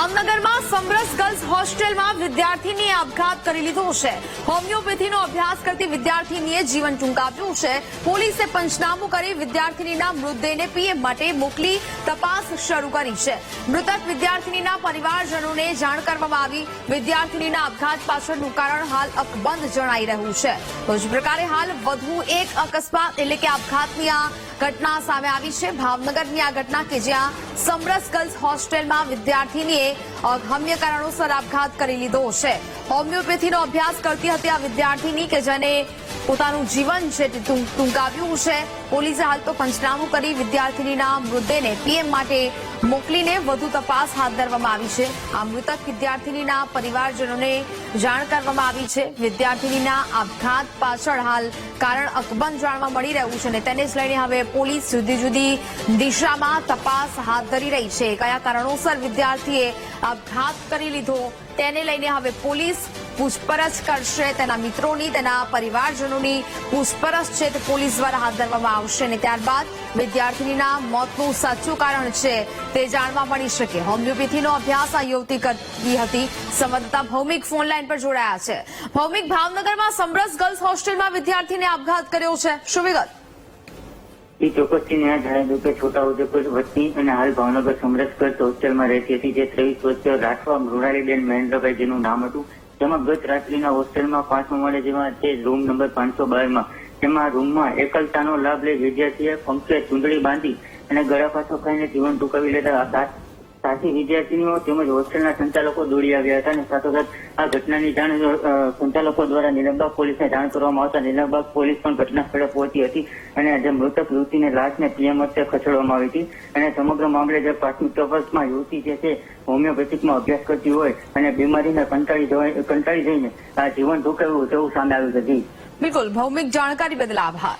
ભાવનગરમાં સમરસ ગર્લ્સ હોસ્ટેલમાં વિદ્યાર્થીનીએ આપઘાત કરી લીધો છે. હોમિયોપેથીનો અભ્યાસ કરતી વિદ્યાર્થીનીએ જીવન ટૂંકાવ્યું છે. પોલીસે પંચનામું કરી વિદ્યાર્થીનીના મૃતદેહને પીએમ માટે મોકલી તપાસ શરૂ કરી છે. મૃતક વિદ્યાર્થીનીના પરિવારજનોને જાણ કરવામાં આવી. વિદ્યાર્થીનીના આપઘાત પાછળનું કારણ હાલ અકબંધ જણાઈ રહ્યું છે. તો જ પ્રકારે હાલ વધુ એક અકસ્માત એટલે કે આપઘાતની આ ઘટના સામે આવી છે. ભાવનગરની આ ઘટના કે જ્યાં સમરસ ગર્લ્સ હોસ્ટેલમાં વિદ્યાર્થીનીએ અગમ્ય કારણોસર આપઘાત કરી લીધો છે હોમિયોપેથીનો અભ્યાસ કરતી હતી આ વિદ્યાર્થીની કે જેને પોતાનું જીવન છે તે ટૂંકાવ્યું છે. પોલીસે હાલ તો પંચનામું કરી વિદ્યાર્થીનીના મૃતદેહને પીએમ માટે મોકલીને વધુ તપાસ હાથ ધરવામાં આવી છે. આ મૃતક વિદ્યાર્થીનીના પરિવારજનોને જાણ કરવામાં આવી છે. વિદ્યાર્થીનીના આપઘાત પાછળ હાલ કારણ અકબંધ જાણવા મળી રહ્યું છે અને તેને જ લઈને હવે પોલીસ જુદી જુદી દિશામાં તપાસ હાથ ધરી રહી છે. કયા કારણોસર વિદ્યાર્થીએ આપઘાત કરી લીધો તેને લઈને હવે પોલીસ પૂછપરછ કરશે. તેના મિત્રોની, તેના પરિવારજનોની પૂછપરછ છે તે પોલીસ દ્વારા હાથ ધરવામાં આવશે અને ત્યારબાદ વિદ્યાર્થીનીના મોતનું સાચું કારણ છે તે જાણવા મળી શકે. હોમિયોપેથીનો અભ્યાસ આ યુવતી કરતી હતી. સંવાદદાતા ભૌમિક ફોન લાઈન પર જોડાયા છે. ભૌમિક, ભાવનગરમાં સમરસ ગર્લ્સ હોસ્ટેલમાં વિદ્યાર્થીને આપઘાત કર્યો છે. શું વિગત? એ ચોક્કસથી ન્યાય જણાવ્યું કે છોટાઉદેપુર વતની અને હાલ ભાવનગર સમરસ ગર્લ્સ હોસ્ટેલમાં રહેતી હતી, જે ત્રેવીસ વર્ષીય રાઠવા મૃણાલીબેન મહેન્દ્રભાઈ જેનું નામ હતું. તેમાં ગત રાત્રિના હોસ્ટેલમાં પાંચમા માળે જેમાં છે રૂમ નંબર પાંચસો બારમાં. તેમાં રૂમમાં એકલતાનો લાભ લઈ વિદ્યાર્થીએ પંખે ચૂંદડી બાંધી અને ગળા પાછો ખાઈને જીવન ટૂંકાવી લેતા હતા સાથી વિદ્યાર્થીનીઓ તેમજ હોસ્ટેલના સંચાલકો દોડી આવ્યા હતા અને સાથોસાથ આ ઘટનાની જાણ સંચાલકો દ્વારા નિલમબાગ પોલીસને જાણ કરવામાં આવતા નિલમબાગ પોલીસ પણ ઘટના પહોંચી હતી અને જે મૃતક યુવતીને લાશને પીએમ ખસેડવામાં આવી હતી અને સમગ્ર મામલે જે પ્રાથમિક તપાસમાં યુવતી જે છે, હોમિયોપેથિકમાં અભ્યાસ કરતી હોય અને બીમારીને કંટાળી કંટાળી જઈને આ જીવન ટૂંકાવ્યું તેવું સામે આવ્યું હતું બિલકુલ, ભૌમિક જાણકારી બદલ આભાર.